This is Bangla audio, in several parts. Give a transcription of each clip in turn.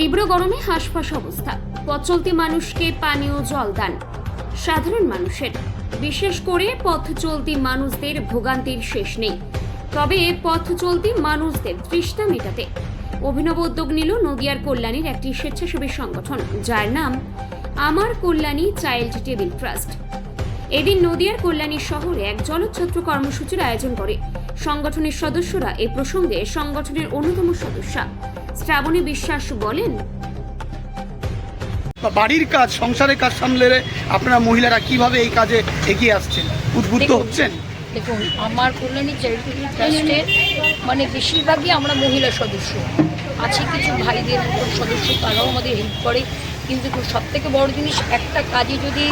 তীব্র গরমে হাঁসফাঁস অবস্থা। পথ চলতি মানুষকে পানীয় জল দান। সাধারণ মানুষের। বিশেষ করে পথ চলতি মানুষদের ভোগান্তির শেষ নেই। তবে পথ চলতি মানুষদের তৃষ্ণা মেটাতে অভিনব উদ্যোগ নিল নদিয়ার কল্যাণীর একটি স্বেচ্ছাসেবী সংগঠন, যার নাম আমার কল্যাণী চাইল্ড টেবিল ট্রাস্ট। এদিন নদিয়ার কল্যাণী শহরে এক জলছত্র কর্মসূচির আয়োজন করে সংগঠনের সদস্যরা এ প্রসঙ্গে সংগঠনের অন্যতম সদস্যা শ্রাবণী বিশ্বাস বলেন বাড়ির কাজ সংসারের কাজ সামলে আপনারা মহিলারা কীভাবে এই কাজে এগিয়ে আসছেন? উদ্বুদ্ধ হচ্ছেন? দেখুন আমার কল্যাণী চ্যারিটেবল ট্রাস্টের মানে বেশিরভাগই আমরা মহিলা সদস্য। আছে কিছু ভাইদের সদস্য তারাও আমাদের হেল্প করে। কিন্তু সব থেকে বড় জিনিস একটা কাজে যদি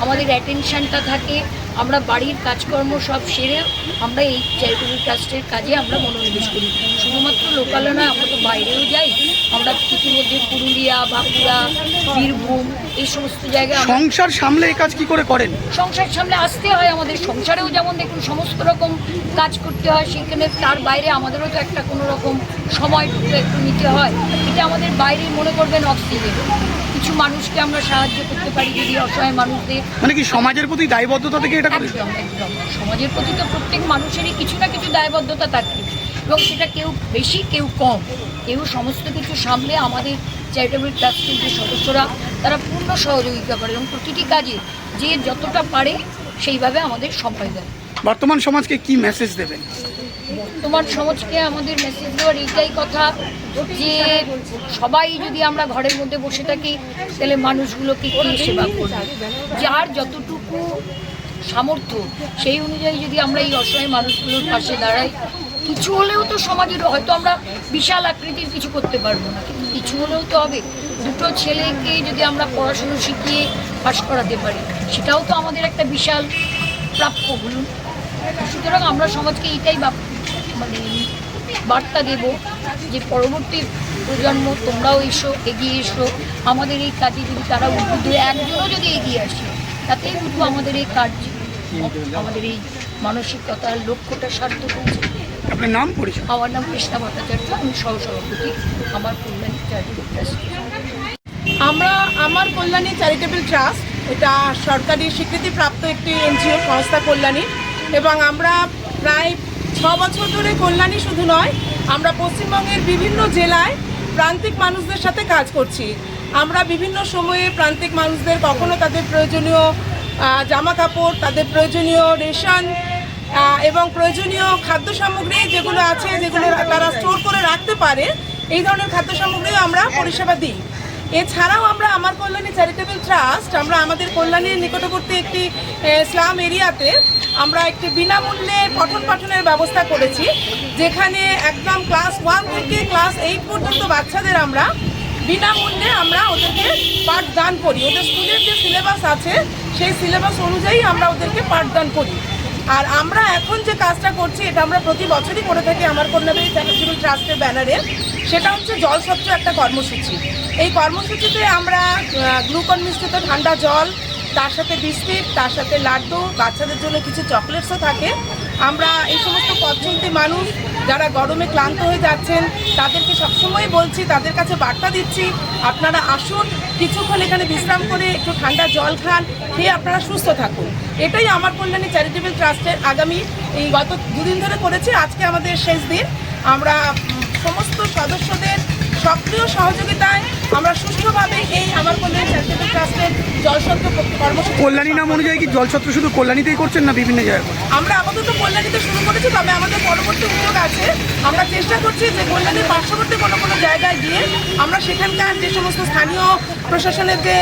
আমাদের অ্যাটেনশনটা থাকে আমরা বাড়ির কাজকর্ম সব সেরে আমরা এই চ্যারিটেবল ট্রাস্টের কাজে আমরা মনোনিবেশ করি। শুধুমাত্র লোকালে নয় আমরা তো বাইরেও যাই আমরা ইতিমধ্যে পুরুলিয়া বাঁকুড়া বীরভূম এই সমস্ত জায়গায় সংসার সামলে এই কাজ কি করে করেন? সংসার সামলে আসতে হয় আমাদের সংসারেও যেমন দেখুন সমস্ত রকম কাজ করতে হয় সেখানে তার বাইরে আমাদেরও তো একটা কোনো রকম সময়টুকু একটু নিতে হয়। এটা আমাদের বাইরে মনে করবেন অক্সিজেন। কিছু মানুষকে আমরা সাহায্য করতে পারি যদি অসহায় মানুষদের মানে কি সমাজের প্রতি দায়বদ্ধতা থেকে একদম একদম। সমাজের প্রতি তো প্রত্যেক মানুষেরই কিছু না কিছু দায়বদ্ধতা থাকে। এবং সেটা কেউ বেশি কেউ কম। কেউ সমস্ত কিছু সামলে আমাদের চ্যারিটেবল ট্রাস্টের যে সদস্যরা তারা পূর্ণ সহযোগিতা করে এবং প্রতিটি কাজে যে যতটা পারে সেইভাবে আমাদের সময় দেয়। বর্তমান সমাজকে কি মেসেজ দেবেন? বর্তমান সমাজকে আমাদের মেসেজ দেওয়ার এইটাই কথা যে সবাই যদি আমরা ঘরের মধ্যে বসে থাকি তাহলে মানুষগুলোকে কে সেবা করবে? যার যতটুকু সামর্থ্য, সেই অনুযায়ী যদি আমরা এই অসহায় মানুষগুলোর পাশে দাঁড়াই, কিছু হলেও তো সমাজের হয়তো আমরা বিশাল আকৃতির কিছু করতে পারব না। কিন্তু কিছু হলেও তো হবে। দুটো ছেলেকে যদি আমরা পড়াশুনো শিখিয়ে পাশ করাতে পারি, সেটাও তো আমাদের একটা বিশাল প্রাপ্য, বলুন। সুতরাং আমরা সমাজকে এইটাই বাপ- মানে বার্তা দেব যে পরবর্তী প্রজন্ম, তোমরাও এসো, এগিয়ে এসো। আমাদের এই কাজে যদি তারা উদ্বুদ্ধ একজনও যদি এগিয়ে আসে, তাতেই বুঝব আমাদের এই কাজ আমাদের এই মানসিকতার লক্ষ্যটা সার্থক হয়েছে। আপনার নাম পরিচয়? আমার নাম কৃষ্ণা ভট্টাচার্য আমি সহসভাপতি। আমার কল্যাণী চ্যারিটেবল ট্রাস্ট আমরা আমার কল্যাণী চ্যারিটেবল ট্রাস্ট এটা সরকারি স্বীকৃতিপ্রাপ্ত একটি এনজিও সংস্থা কল্যাণী। এবং আমরা প্রায় ছ বছর ধরে কল্যাণী শুধু নয় আমরা পশ্চিমবঙ্গের বিভিন্ন জেলায় প্রান্তিক মানুষদের সাথে কাজ করছি। আমরা বিভিন্ন সময়ে প্রান্তিক মানুষদের কখনো তাদের প্রয়োজনীয় জামা কাপড় তাদের প্রয়োজনীয় রেশন এবং প্রয়োজনীয় খাদ্য সামগ্রী যেগুলো আছে, যেগুলো তারা স্টোর করে রাখতে পারে, এই ধরনের খাদ্য সামগ্রীও আমরা পরিষেবা দিই। এছাড়াও আমরা আমার কল্যাণী চ্যারিটেবল ট্রাস্ট আমরা আমাদের কল্যাণীর নিকটবর্তী একটি স্লাম এরিয়াতে আমরা একটি বিনামূল্যে পঠন পাঠনের ব্যবস্থা করেছি, যেখানে একদম ক্লাস ওয়ান থেকে ক্লাস এইট পর্যন্ত বাচ্চাদের আমরা বিনামূল্যে আমরা ওদেরকে পাঠদান করি। ওদের স্কুলের যে সিলেবাস আছে, সেই সিলেবাস অনুযায়ী আমরা ওদেরকে পাঠদান করি। আর আমরা এখন যে কাজটা করছি, এটা আমরা প্রতি বছরই করে থাকি আমার কন্যাবাড়ি চ্যারিটেবল ট্রাস্টের ব্যানারে সেটা হচ্ছে জল স্বচ্ছ একটা কর্মসূচি। এই কর্মসূচিতে আমরা গ্লুকন মিশ্রিত ঠান্ডা জল, তার সাথে বিস্কিট, তার সাথে লাড্ডু, বাচ্চাদের জন্য কিছু চকলেটসও থাকে। আমরা এই সমস্ত পথ চলতি মানুষ যারা গরমে ক্লান্ত হয়ে যাচ্ছেন, তাদেরকে সবসময় বলছি, তাদের কাছে বার্তা দিচ্ছি, আপনারা আসুন, কিছুক্ষণ এখানে বিশ্রাম করে একটু ঠান্ডা জল খান, খেয়ে আপনারা সুস্থ থাকুন। এটাই আমার কল্যাণী চ্যারিটেবল ট্রাস্টের আগামী, এই গত দুদিন ধরে করেছি, আজকে আমাদের শেষ দিন। আমরা সমস্ত সদস্যদের সক্রিয় সহযোগিতায় আমরা সুষ্ঠুভাবে এই আমার কল্যাণী চ্যারিটেবল ট্রাস্টের জলসত্ত্ব কর্মসূচি কল্যাণী নাম অনুযায়ী কি জলছত্র শুধু কল্যাণীতেই করছেন না বিভিন্ন জায়গায়? আমরা আপাতত কল্যাণীতে শুরু করেছি তবে আমাদের পরবর্তী উদ্যোগ আছে আমরা চেষ্টা করছি যে কল্যাণীর পার্শ্ববর্তী কোনো কোনো জায়গায় গিয়ে আমরা সেখানকার যে সমস্ত স্থানীয় প্রশাসনের যে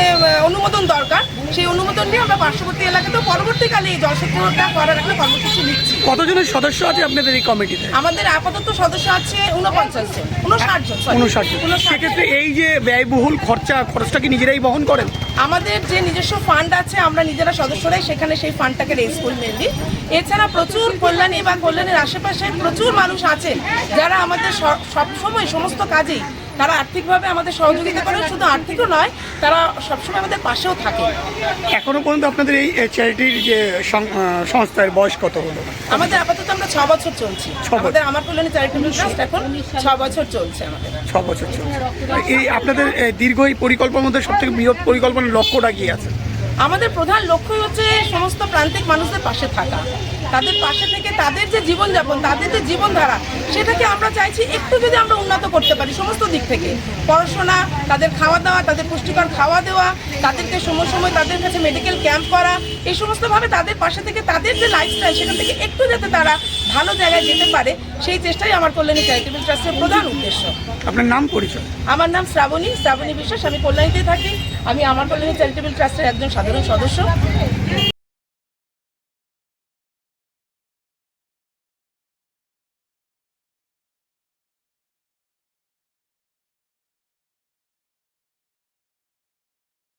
অনুমোদন দরকার সেই অনুমোদন নিয়ে আমরা পার্শ্ববর্তী এলাকাতেও পরবর্তীকালে এই জলসত্রটা করার একটা কর্মসূচি নিচ্ছি। কতজনের সদস্য আছে আপনাদের এই কমিটিতে? আমাদের আপাতত সদস্য আছে উনপঞ্চাশ জন উনষাট জন। উনষাট জন। সেক্ষেত্রে এই যে ব্যয়বহুল খরচা খরচটা কি নিজেরাই বহন করেন? আমাদের যে নিজস্ব ফান্ড আছে আমরা নিজেরা সদস্যরাই সেখানে সেই ফান্ডটাকে রেজ করি মেনলি এছাড়া প্রচুর কল্যাণী বা কল্যাণের আশেপাশে প্রচুর মানুষ আছেন যারা আমাদের সব সময় সমস্ত কাজেই তারা আর্থিকভাবে আমাদের সহযোগিতা করে শুধু আর্থিকও নয় তারা সবসময় আমাদের পাশেও থাকে। এখনও পর্যন্ত আপনাদের এই চ্যারিটির যে সংস্থার বয়স কত হলো? আমাদের আপাতত আমরা ছ বছর চলছি। আমাদের আমার কল্যাণী চ্যারিটেবল ট্রাস্ট এখন ছ বছর চলছে আমাদের। ছ বছর চলছে। এই আপনাদের দীর্ঘ এই পরিকল্পনার মধ্যে সব থেকে বৃহৎ পরিকল্পনার লক্ষ্যটা কি আছে? আমাদের প্রধান লক্ষ্যই হচ্ছে সমস্ত প্রান্তিক মানুষদের পাশে থাকা। তাদের পাশে থেকে তাদের যে জীবনযাপন তাদের যে জীবনধারা সেটাকে আমরা চাইছি একটু যদি আমরা উন্নত করতে পারি সমস্ত দিক থেকে। পড়াশোনা তাদের খাওয়া দাওয়া তাদের পুষ্টিকর খাওয়া দেওয়া তাদেরকে সময় সময় তাদের কাছে মেডিকেল ক্যাম্প করা এই সমস্তভাবে তাদের পাশে থেকে তাদের যে লাইফস্টাইল সেখান থেকে একটু যাতে তারা ভালো জায়গায় যেতে পারে সেই চেষ্টাই আমার কল্যাণী চ্যারিটেবল ট্রাস্টের প্রধান উদ্দেশ্য। আপনার নাম পরিচয়? আমার নাম শ্রাবণী শ্রাবণী বিশ্বাস আমি কল্যাণীতে থাকি। আমি আমার কল্যাণী চ্যারিটেবল ট্রাস্টের একজন সাধারণ সদস্য।